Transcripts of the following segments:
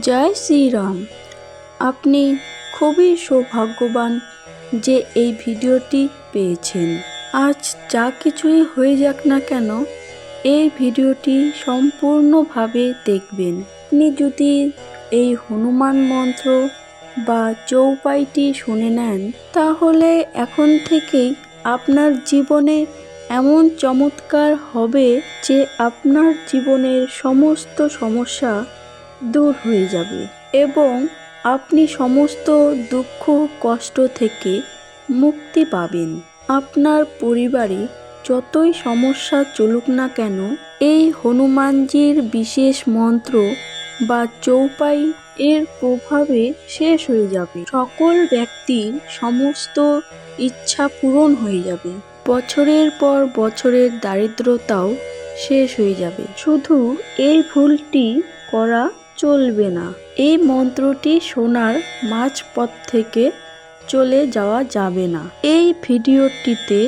জয় শ্রীরাম। আপনি খুবই সৌভাগ্যবান যে এই ভিডিওটি পেয়েছেন। আজ যা কিছুই হয়ে যাক না কেন, এই ভিডিওটি সম্পূর্ণভাবে দেখবেন। আপনি যদি এই হনুমান মন্ত্র বা চৌপাইটি শুনে নেন, তাহলে এখন থেকেই আপনার জীবনে এমন চমৎকার হবে যে আপনার জীবনের সমস্ত সমস্যা দূর হয়ে যাবে এবং আপনি সমস্ত দুঃখ, কষ্ট থেকে মুক্তি পাবেন। আপনার পরিবারে যতই সমস্যা চলুক না কেন, এই হনুমানজির বিশেষ মন্ত্র বা চৌপাই এর প্রভাবে শেষ হয়ে যাবে। সকল ব্যক্তির সমস্ত ইচ্ছা পূরণ হয়ে যাবে। বছরের পর বছরের দারিদ্রতাও শেষ হয়ে যাবে। শুধু এই ভুলটি করা চলবে না। এই মন্ত্রটি শোনার মাঝপথ থেকে চলে যাওয়া যাবে না। এই ভিডিওটিতে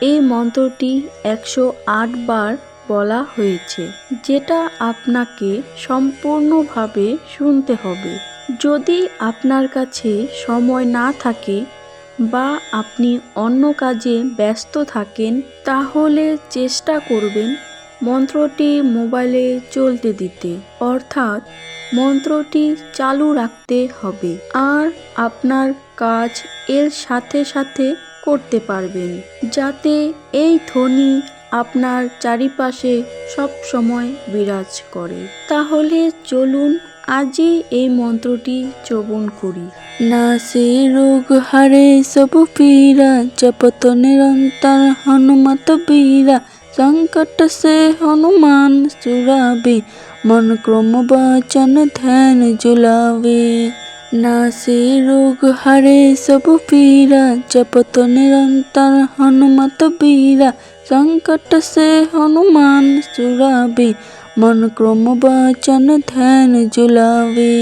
এই মন্ত্রটি একশো আট বার বলা হয়েছে, যেটা আপনাকে সম্পূর্ণভাবে শুনতে হবে। যদি আপনার কাছে সময় না থাকে বা আপনি অন্য কাজে ব্যস্ত থাকেন, তাহলে চেষ্টা করবেন মন্ত্রটি মোবাইলে চলতে দিতে, অর্থাৎ মন্ত্রটি চালু রাখতে হবে। আর আপনার কাজ এর সাথে সাথে করতে পারবেন, যাতে এই ধ্বনি আপনার চারিপাশে সব সময় বিরাজ করে। তাহলে চলুন আজই এই মন্ত্রটি শ্রবণ করি। না সে রোগ হারে সব পীরা জপত নিরন্তর হনুমত বীরা संकट से हनुमान सुरावे मन क्रम वचन ध्यान जुलावे नासे रोग हरे सब पीरा जपत निरंतर हनुमत बीरा संकट से हनुमान सुरावे मन क्रम वचन ध्यान जुलावे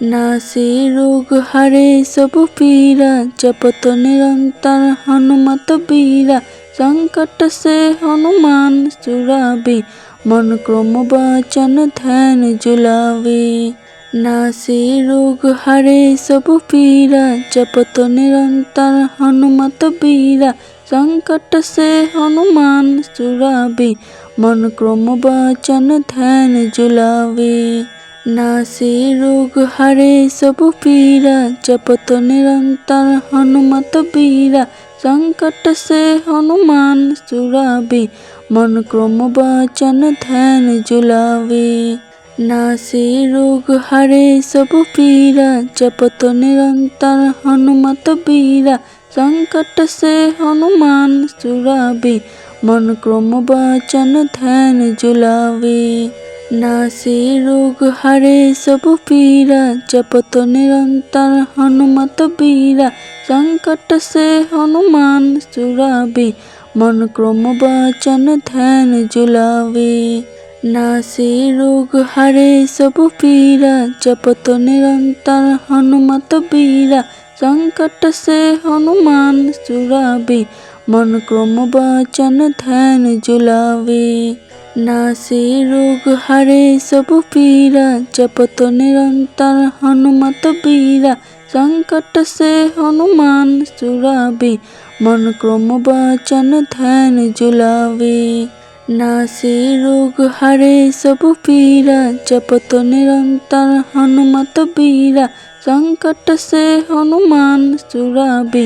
নাসি রোগ হারে সবু পীরা জপত নিরন্তর হনুমত বীরা। সংকট সে হনুমান চুরাবে মন ক্রম বাচন ধ্যান জুলাবে নাসি রোগ হারে সবু পীরা জপত নিরন্তর হনুমত বীরা। সংকট সে হনুমান চুরাবে মন ক্রম বচন ধ্যান জুলাবে নাসিরুগ হারে সবু পীরা জপত নিরন্তর হনুমত বীরা, সংকট সে হনুমান সুরাবে মন ক্রম বাচন ধ্যান জুলাবে নাসিরুগ হারে সবু পীরা জপত নিরন্তর হনুমত বীরা, সংকট সে হনুমান সুরাবে মন ক্রম বাচন ধ্যান জুলাবে নাসি রোগ হারে সব পীরা জপত নিরন্তর হনুমত বীরা সংকট সে হনুমান সুরাবে মন ক্রম বাচন ধ্যান জুলাবে সে রোগ হারে সব পীরা জপত নিরন্তর হনুমত বীরা সংকট সে হনুমান সুরাবে মন ক্রম বাচন ধ্যান জুলাবে নাসিরুগ হারে সবু পীরা জপত নিরন্তর হনুমত বীরা, সংকট সে হনুমান সুরাবে মন ক্রম বাচন ধ্যান জুলাবে নাসিরুগ হারে সবু পীরা জপত নিরন্তর হনুমত বীরা, সংকট সে হনুমান সুরাবে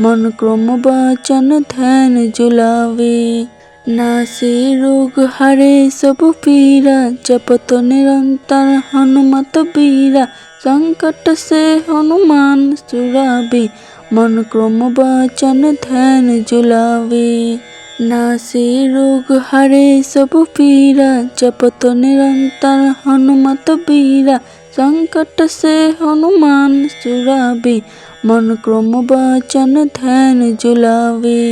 মন ক্রম বাচন ধ্যান জুলাবে নাসি রোগ হারে সবু পীরা জপত নিরন্তর হনুমত বীরা, সংকট সে হনুমান সুরাবি মন ক্রম বাচন ধ্যান জুলাবি নাসি রোগ হারে সবু পীরা জপত নিরন্তর হনুমত বীরা, সংকট সে হনুমান সুরাবি মন ক্রম বাচন ধ্যান জুলাবি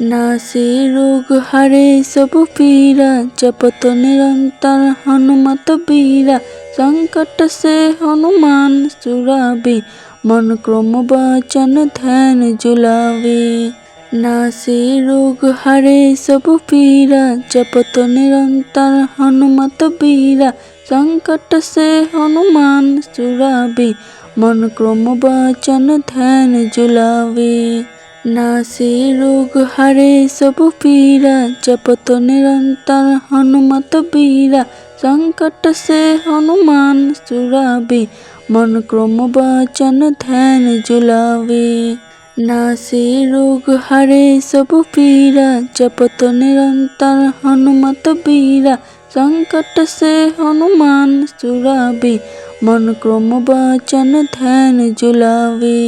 নাসিরুগ হারে সব পীরা জপত নিরন্তর হনুমত বীরা, সংকট সে হনুমান সুরাবে মন ক্রম বচন ধ্যান জুলাবে নাসিরুগ হারে সব পীরা জপত নিরন্তর হনুমত বীরা, সংকট সে হনুমান সুরাবে মন ক্রম বচন ধ্যান জুলাবে নাসি রোগ হারে সবু পীরা জপত নিরন্তর হনুমত বীরা সংকট সে হনুমান সুরাবে মন ক্রম বচন ধ্যান জুলাবে নাসি রোগ হারে সবু পীরা জপত নিরন্তর হনুমত বীরা সংকট সে হনুমান সুরাবে মন ক্রম বচন ধ্যান জুলাবে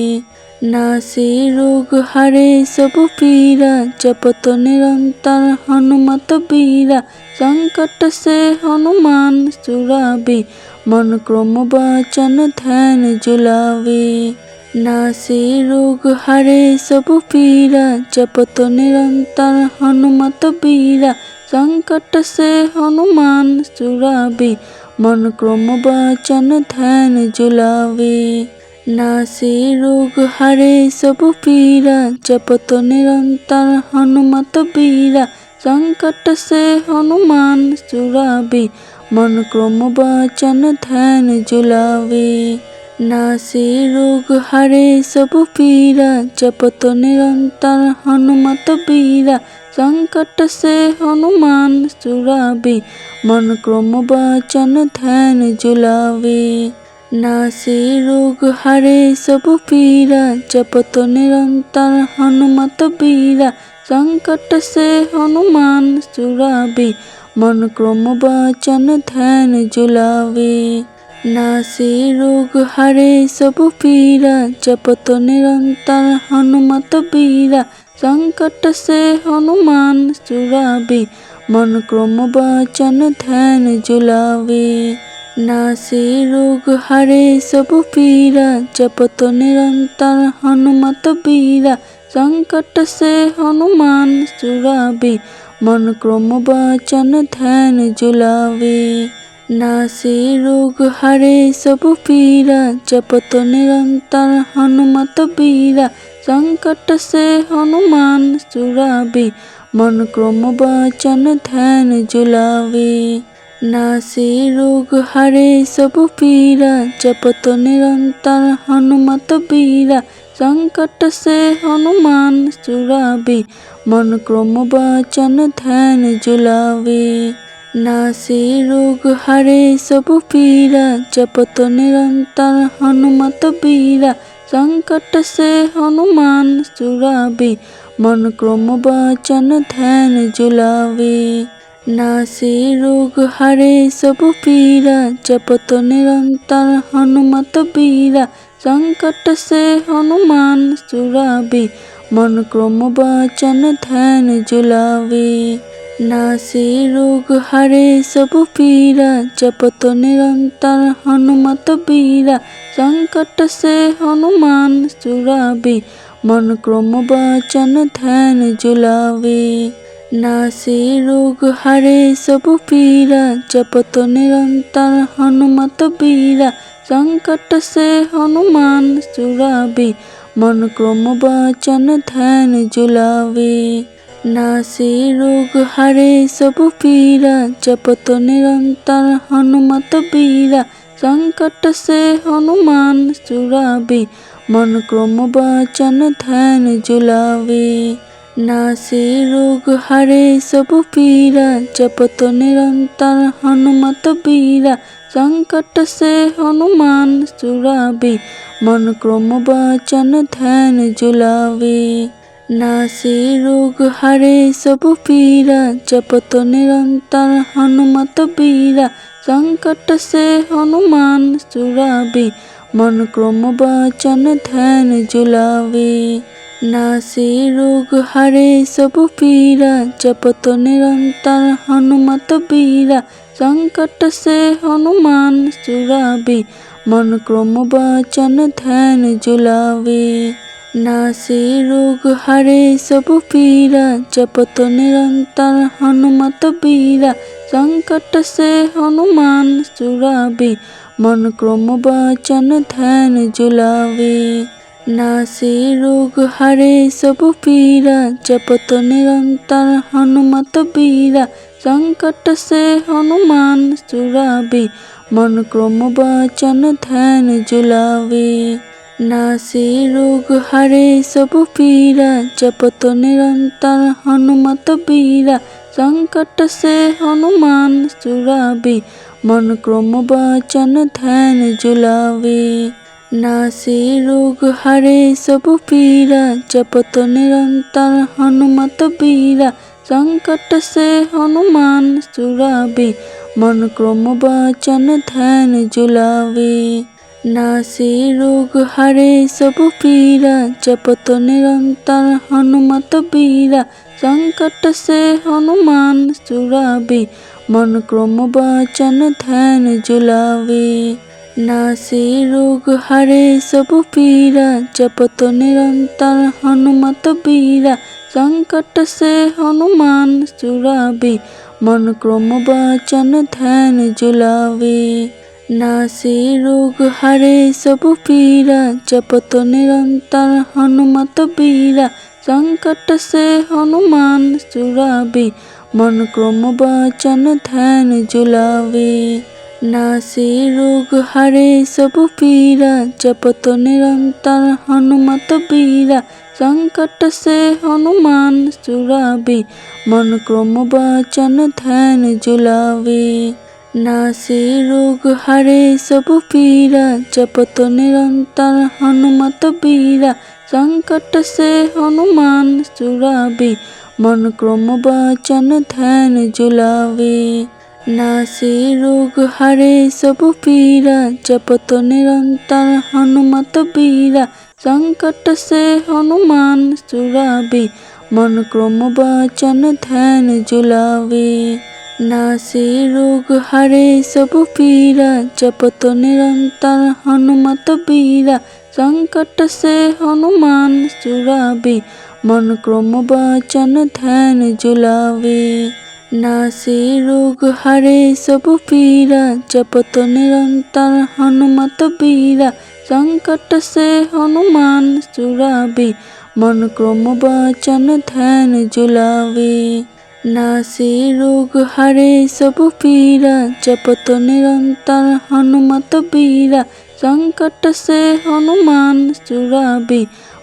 নাসিরুগ হারে সব পীরা জপত নিরন্তর হনুমত বীরা। সংকট সে হনুমান সুরাবে মন ক্রম বাচন ধ্যান জুলাবে নাসিরুগ হারে সব পীরা জপত নিরন্তর হনুমত বীরা। সংকট সে হনুমান সুরাবে মন ক্রম বাচন ধ্যান জুলাবে নাসি রোগ হারে সবু পীরা জপত নিরন্তর হনুমত বীরা, সংকট সে হনুমান সুরাবে মন ক্রম বাচন ধ্যান জুলাবে নাসি রোগ হারে সবু পীরা জপত নিরন্তর হনুমত বীরা, সংকট সে হনুমান সুরাবে মন ক্রম বাচন ধ্যান জুলাবে নাসিরুগ হারে সব পীরা জপত নিরন্তর হনুমত বীরা, সংকট সে হনুমান সুরাবে মন ক্রম বাচন ধ্যান জুলাবে নাসিরুগ হারে সব পীরা জপত নিরন্তর হনুমত বীরা, সংকট সে হনুমান সুরাবে মন ক্রম বাচন ধ্যান জুলাবে নাসে রোগ হারে সব পীরা জপত নিরন্তর হনুমত বীরা। সংকট সে হনুমান সুরাবে মন ক্রম বাচন ধ্যান জুলাবে নাসে রোগ হারে সব পীরা জপত নিরন্তর হনুমত বীরা। সংকট সে হনুমান সুরাবে মন ক্রম বাচন ধ্যান জুলাবে নাসিরুগ হারে সবু পীরা জপত নিরন্তর হনুমত বীরা, সংকট সে হনুমান চুরাবে মন ক্রম বচন ধ্যান জুলাবে নাসিরুগ হারে সবু পীরা জপত নিরন্তর হনুমত বীরা, সংকট সে হনুমান চুরাবে মন ক্রম বচন ধ্যান জুলাবে না নাসি রোগ হারে সবু পীরা জপত নিরন্তর হনুমত বীরা। সংকট সে হনুমান সুরাবি মন ক্রম বাচন ধ্যান জুলাবি নাসি রোগ হারে সবু পীরা জপত নিরন্তর হনুমত বীরা। সংকট সে হনুমান সুরাবি মন ক্রম বাচন ধ্যান জুলাবি না সে নাসিরুগ হারে সবু পীরা জপত নিরন্তর হনুমত বীরা সংকট সে হনুমান সুরাবে মন ক্রম বাচন ধ্যান জুলাবে নাসিরুগ হারে সবু পীরা জপত নিরন্তর হনুমত বীরা সংকট সে হনুমান সুরাবে মন ক্রম বাচন ধ্যান জুলাবে নাসে রোগ হারে সবু পীরা জপত নিরন্তর হনুমত বীরা। সংকট সে হনুমান সুরাবে মন ক্রম বাচন ধ্যান জুলাবে নাসে রোগ হারে সবু পীরা জপত নিরন্তর হনুমত বীরা। সংকট সে হনুমান সুরাবে মন ক্রম বাচন ধ্যান জুলাবে নাসিরুগ হারে সবু পীরা জপত নিরন্তর হনুমত বীরা, সংকট সে হনুমান সুরাবে মন ক্রম বচন ধ্যান জুলাবে নাসিরুগ হারে সবু পীরা জপত নিরন্তর হনুমত বীরা, সংকট সে হনুমান সুরাবে মন ক্রম বচন ধ্যান জুলাবে নাসে রোগ হারে সব পীরা জপত নিরন্তর হনুমত বীরা। সংকট সে হনুমান সুরাবে মন ক্রম বচন ধ্যান জুলাবে নাসে রোগ হারে সব পীরা জপত নিরন্তর হনুমত বীরা। সংকট সে হনুমান সুরাবে মন ক্রম বচন ধ্যান জুলাবে নাসিরুগ হারে সবু পীরা জপত নিরন্তর হনুমত বীরা সংকট সে হনুমান সুরাবে মন ক্রম বাচন ধ্যান জুলাবে নাসিরুগ হারে সবু পীরা জপত নিরন্তর হনুমত বীরা সংকট সে হনুমান সুরাবে মন ক্রম বাচন ধ্যান জুলাবে নাসে রোগ হারে সব পীরা জপত নিরন্তর হনুমত বীরা, সংকট সে হনুমান চুরাবে মন ক্রম বাচন ধ্যান জুলাবে নাসে রোগ হারে সব পীরা জপত নিরন্তর হনুমত বীরা, সংকট সে হনুমান চুরাবে মন ক্রম বাচন ধ্যান জুলাবে নাসিরুগ হারে সব পীরা জপত নিরন্তর হনুমত বীরা, সংকট সে হনুমান সুরাবে মন ক্রম বাচন ধ্যান জুলাবে নাসিরুগ হারে সব পীরা জপত নিরন্তর হনুমত বীরা, সংকট সে হনুমান সুরাবে মন ক্রম বাচন ধ্যান জুলাবে নাসি রোগ হারে সবু পীরা জপত নিরন্তর হনুমত বীরা। সংকট সে হনুমান সুরাবি মন ক্রম বাচন ধ্যান জুলাবি নাসি রোগ হারে সবু পীরা জপত নিরন্তর হনুমত বীরা। সংকট সে হনুমান সুরাবি মন ক্রম বাচন ধ্যান জুলাবি নাসিরুগ হারে সব পীরা জপত নিরন্তর হনুমত বীরা, সংকট সে হনুমান সুরাবে মন ক্রম বাচন ধ্যান জুলাবে নাসিরুগ হারে সব পীরা জপত নিরন্তর হনুমত বীরা, সংকট সে হনুমান সুরাবে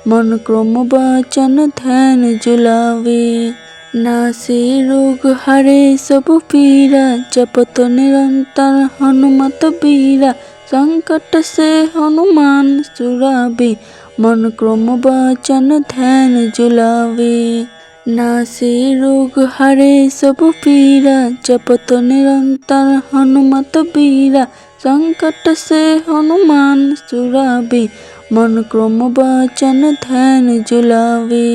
মন ক্রম বাচন ধ্যান জুলাবে নাসে রোগ হারে সবু পীরা জপত নিরন্তর হনুমত বীরা সংকট সে হনুমান সুরাবে মন ক্রম বাচন ধ্যান জুলাবে নাসে রোগ হারে সবু পীরা জপত নিরন্তর হনুমত বীরা সংকট সে হনুমান সুরাবে মন ক্রম বাচন ধ্যান জুলাবে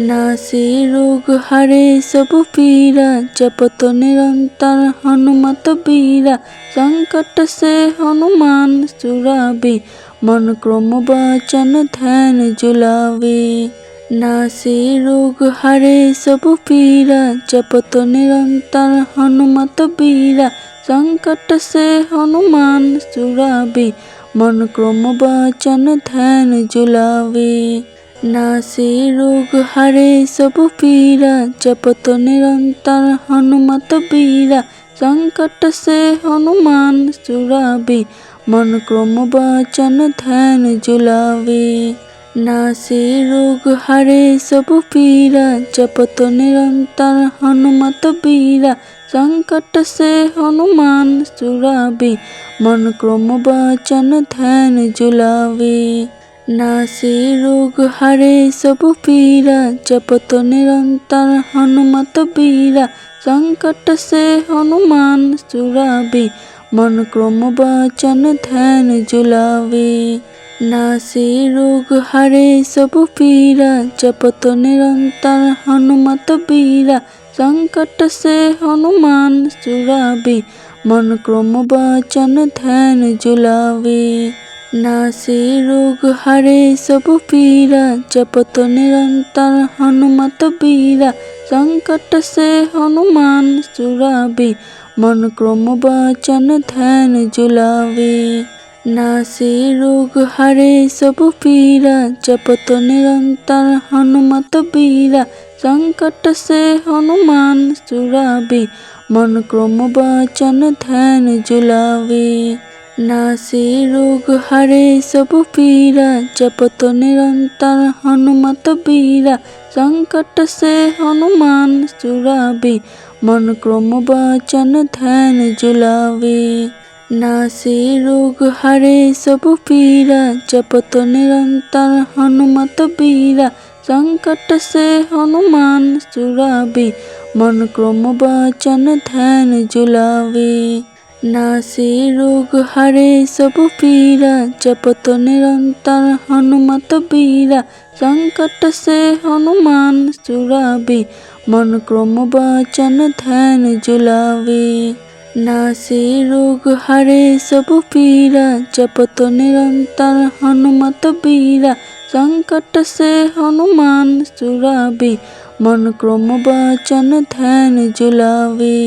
নাসিরুগ হারে সবু পীরা জপত নিরন্তর হনুমত বীরা সংকট সে হনুমান সুরাবে মন ক্রম বাচন ধ্যান জুলাবে নাসিরুগ হারে সবু পীরা জপত নিরন্তর হনুমত বীরা সংকট সে হনুমান সুরাবে মন ক্রম বাচন ধ্যান জুলাবে নাসে রোগ হারে সবু পীরা জপত নিরন্তর হনুমত বীরা সংকট সে হনুমান সুরাবে মন ক্রম বাচন ধ্যান জুলাবে নাসে রোগ হারে সবু পীরা জপত নিরন্তর হনুমত বীরা সংকট সে হনুমান সুরাবে মন ক্রম বাচন ধ্যান জুলাবে নাসিরুগ হারে সবু পীরা জপত নিরন্তর হনুমত বীরা। সংকট সে হনুমান সুরাবি মন ক্রম বাচন ধ্যান জুলাবি নাসিরুগ হারে সবু পীরা জপত নিরন্তর হনুমত বীরা। সংকট সে হনুমান সুরাবি মন ক্রম বাচন ধ্যান জুলাবি না নাসে রোগ হারে সবু পীরা জপত নিরন্তর হনুমত বীরা। সংকট সে হনুমান সুরাবে মন ক্রম বাচন ধ্যান জুলাবে নাসে রোগ হারে সবু পীরা জপত নিরন্তর হনুমত বীরা। সংকট সে হনুমান সুরাবে মন ক্রম বাচন ধ্যান জুলাবে নাসিরুগ হরে সবু পীরা জপত নিরন্তর হনুমত বীরা, সংকট সে হনুমান সুরাবে মন ক্রম বচন ধ্যান জুলাবে নাসিরুগ হরে সব পীরা জপত নিরন্তর হনুমত বীরা, সংকট সে হনুমান সুরাবে মন ক্রম বচন ধ্যান জুলাবে নাসি রোগ হারে সবু পীরা জপত নিরন্তর হনুমত বীরা। সংকট সে হনুমান সুরাবি মন ক্রম বাচন ধ্যান জুলাবি নাসি রোগ হারে সবু পীরা জপত নিরন্তর হনুমত বীরা। সংকট সে হনুমান সুরাবি মন ক্রম বাচন ধ্যান জুলাবি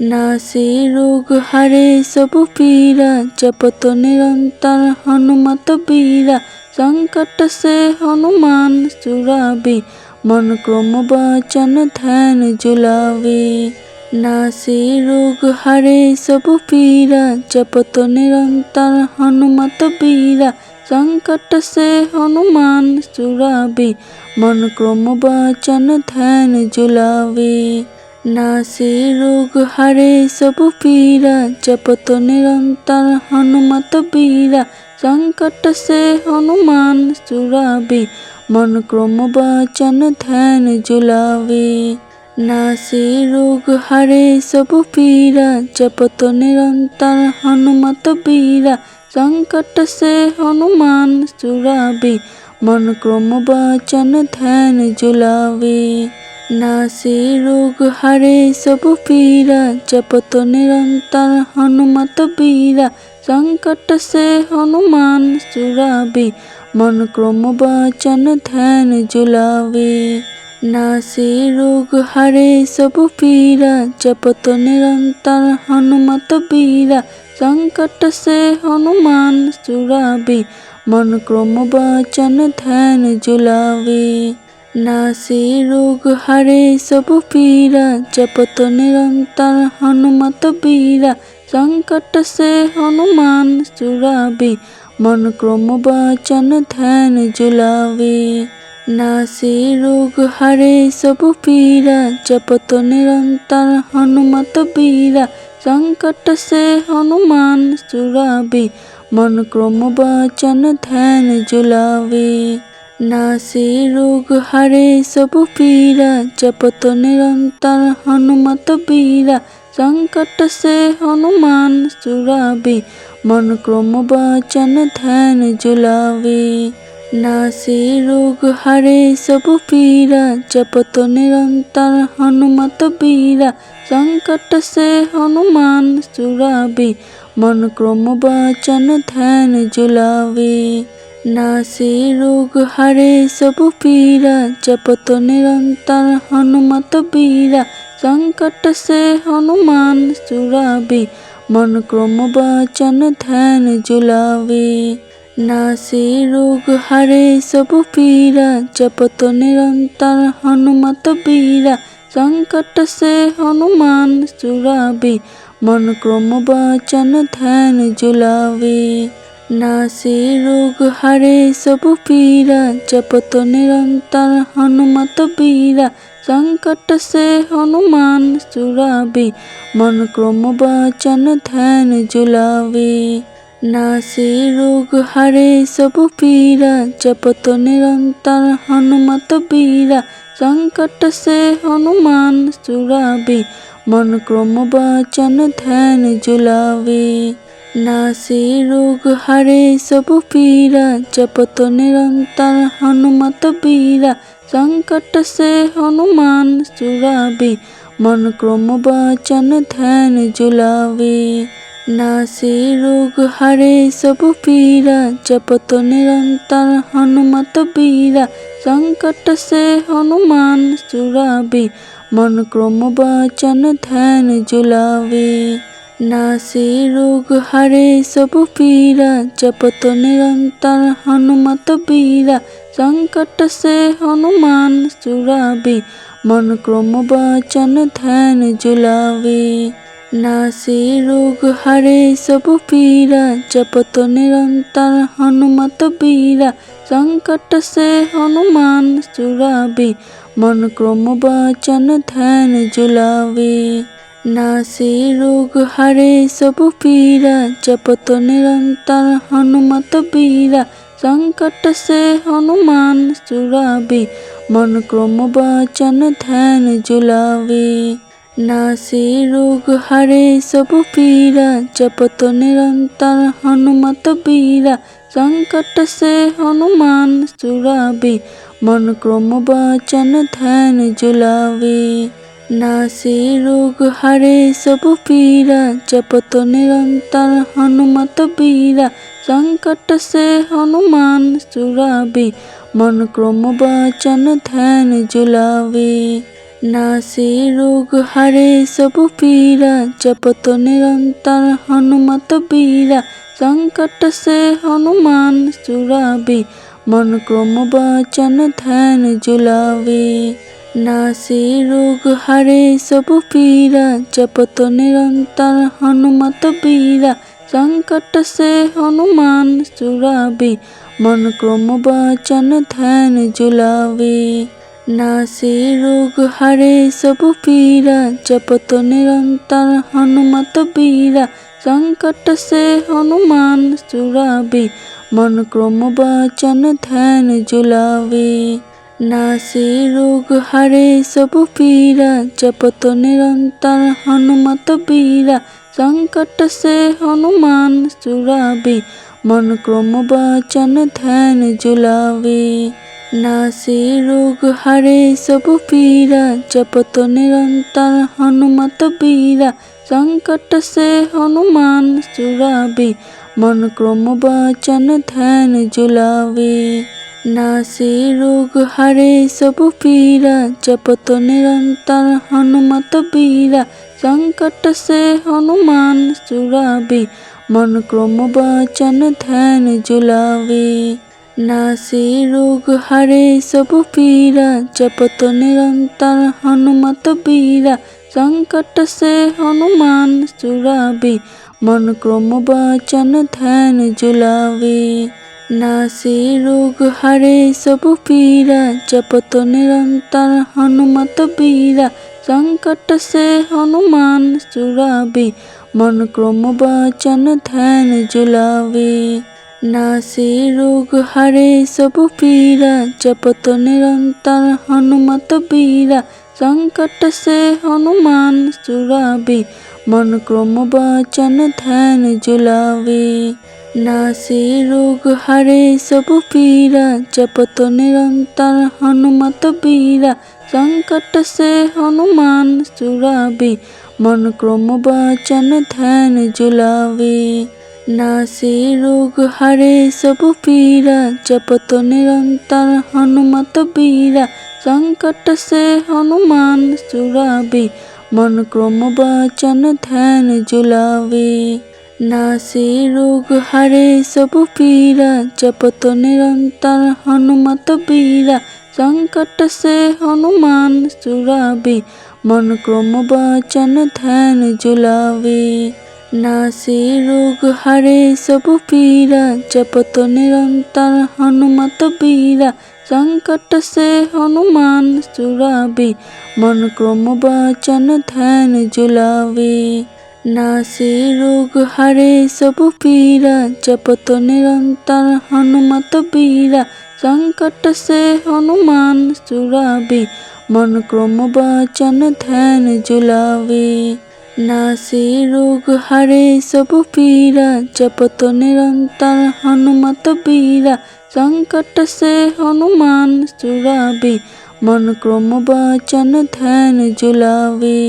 নাসিরুগ হারে সব পীরা জপত নিরন্তর হনুমত বীরা, সংকট সে হনুমান সুরাবি মন ক্রম বচন ধ্যান জুলাবি রোগ হারে সব পীরা জপত নিরন্তর হনুমত বীরা, সংকট সে হনুমান সুরাবি মন ক্রম বচন ধ্যান জুলাবি না সে রোগ হারে সবু পীরা জপত নিরন্তর হনুমত বীরা, সংকট সে হনুমান সুরাবে মন ক্রম বচন ধ্যান না সে রোগ হারে সবু পীরা জপত নিরন্তর হনুমত বীরা, সংকট সে হনুমান সুরাবে মন ক্রম বাচন ধ্যান জুলাবে নাসে রোগ হারে সব পীরা জপত নিরন্তর হনুমত বীরা সংকট সে হনুমান সুরাবে মন ক্রম বাচন ধ্যান জুলাবে নাসে রোগ হারে সব পীরা জপত নিরন্তর হনুমত বীরা সংকট সে হনুমান সুরাবে মন ক্রম বচন ধ্যান জুলাবে। নাসে রোগ হারে সব পীরা জপত নিরন্তর হনুমত বীরা সংকট সে হনুমান সুরাবে মন ক্রম বচন ধ্যান জুলাবে। নাসে রোগ হারে সব পীরা জপত নিরন্তর হনুমত বীরা সংকট সে হনুমান সুরাবে মন ক্রম বচন ধ্যান জুলাবে। নাসে রোগ হারে সব পীরা জপত নিরন্তর হনুমত বীরা সংকট সে হনুমান সুরাবে মন ক্রম বচন ধ্যান জুলাবে। নাসে রোগ হারে সব পীরা জপত নিরন্তর হনুমত বীরা সংকট সে হনুমান সুরাবে মন ক্রম বাচন ধ্যান জুলাবে নাসে রোগ হারে সব পীরা জপত নিরন্তর হনুমত বীরা সংকট সে হনুমান সুরাবে মন ক্রম বাচন ধ্যান জুলাবে নাসে রোগ হারে সব পীরা জপত নিরন্তর হনুমত বীরা সংকট সে হনুমান সুরাবে মন ক্রম বচন ধ্যান জুলাবে নাসে রোগ হারে সব পীরা জপত নিরন্তর হনুমত বীরা সংকট সে হনুমান সুরাবে মন ক্রম বচন ধ্যান জুলাবে নাসে রোগ হারে সব পীরা চপত নিরন্তর হনুমত বীরা। সংকট সে হনুমান সুরাবে মন ক্রম বাচন ধ্যান জুলাবে নাসে রোগ হারে সব পীরা চপত নিরন্তর হনুমত বীরা। সংকট সে হনুমান সুরাবে মন ক্রম বাচন ধ্যান জুলাবে নাসিরুগ হারে সবু পীরা জপত নিরন্তর হনুমত বীরা, সংকট সে হনুমান সুরাবি মন ক্রম বচন ধ্যান জুলাবি নাসিরুগ হারে সবু পীরা জপত নিরন্তর হনুমত বীরা, সংকট সে হনুমান সুরাবি মন ক্রম বচন ধ্যান জুলাবি নাসে রোগ হারে সবু পীরা জপত নিরন্তর হনুমত বীরা। সংকট সে হনুমান সুরাবে মন ক্রম বচন ধ্যান জুলাবে নাসে রোগ হারে সবু পীরা জপত নিরন্তর হনুমত বীরা। সংকট সে হনুমান সুরাবে মন ক্রম বচন ধ্যান জুলাবে নাসিরুগ হারে সব পীরা জপত নিরন্তর হনুমত বীরা, সংকট সে হনুমান সুরাবি মন ক্রম বাচন ধ্যান জুলাবি নাসিরুগ হারে সব পীরা জপত নিরন্তর হনুমত বীরা, সংকট সে হনুমান সুরাবি মন ক্রম বাচন ধ্যান জুলাবি নাসে রোগ হারে সবু পীরা জপত নিরন্তর হনুমত বীরা। সংকট সে হনুমান সুরাবে মন ক্রম বচন ধ্যান জুলাবে নাসে রোগ হারে সব পীরা জপত নিরন্তর হনুমত বীরা। সংকট সে হনুমান সুরাবে মন ক্রম বচন ধ্যান জুলাবে না সে রোগ হারে সব পীরা জপত নিরন্তর হনুমত বীরা, সংকট সে হনুমান সুরাবে মন ক্রম বাচন ধ্যান জুলাবে নাসে রোগ হারে সব পীরা জপত নিরন্তর হনুমত বীরা, সংকট সে হনুমান সুরাবে মন ক্রমবাচন ধ্যান জুলাবে নাসে রোগ হারে সব পীরা জপত নিরন্তর হনুমত বীরা, সংকট সে হনুমান চুরাবে মন ক্রমবাচন ধ্যান জুলাবে নাসে রোগ হারে সব পীরা জপত নিরন্তর হনুমত বীরা, সংকট সে হনুমান চুরাবে মন ক্রম বাচন ধ্যান জুলাবে। নাসে রোগ হারে সব পীরা জপত নিরন্তর হনুমত বীরা সংকট সে হনুমান সুরাবে মন ক্রম বাচন ধ্যান জুলাবে। নাসে রোগ হারে সব পীরা জপত নিরন্তর হনুমত বীরা সংকট সে হনুমান সুরাবে মন ক্রম বাচন ধ্যান জুলাবে নাসে রোগ হারে সব পীরা জপত নিরন্তর হনুমত বীরা, সংকট সে হনুমান সুরাবে মন ক্রম বাচন ধ্যান জুলাবে নাসে রোগ হারে সব পীরা জপত নিরন্তর হনুমত বীরা, সংকট সে হনুমান সুরাবে মন ক্রমবাচন ধ্যান জুলাবে নাসে রোগ হারে সবু পীরা জপত নিরন্তর হনুমত বীরা সংকট সে হনুমান সুরাবে মন ক্রমবাচন ধ্যান জুলাবে নাসে রোগ হারে সবু পীরা জপত নিরন্তর হনুমত বীরা সংকট সে হনুমান সুরাবে মন ক্রম বাচন ধ্যান জুলাবে নাসে রোগ হারে সব পীরা জপত নিরন্তর হনুমত বীরা, সংকট সে হনুমান সুরাবে মন ক্রম বাচন ধ্যান জুলাবে নাসে রোগ হারে সব পীরা জপত নিরন্তর হনুমত বীরা, সংকট সে হনুমান সুরাবে মন ক্রমবাচন ধ্যান জুলাবে নাসে রোগ হারে সবু পীরা জপত নিরন্তর হনুমত বীরা সংকট সে হনুমান সুরাবে মন ক্রম বাচন ধ্যান জুলাবে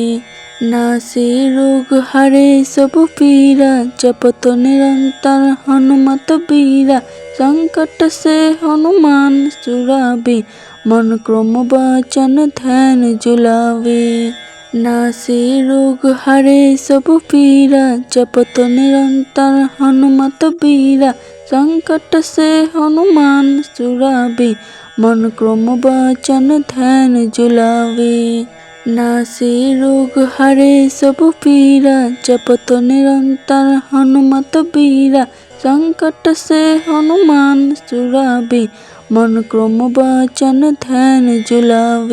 নাসে রোগ হারে সব পীরা জপত নিরন্তর হনুমত বীরা সংকট সে হনুমান সুরাবে মন ক্রম বাচন ধ্যান জুলাবে নাসে রোগ হারে সব পীরা জপত নিরন্তর হনুমত বীরা সংকট সে হনুমান সুরাবে মন ক্রম বাচন ধ্যান জুলাবে নাসে রোগ হারে সব পীরা জপত নিরন্তর হনুমত বীরা সংকট সে হনুমান সুরাবে। মন ক্রম বাচন ধ্যান জুলাবে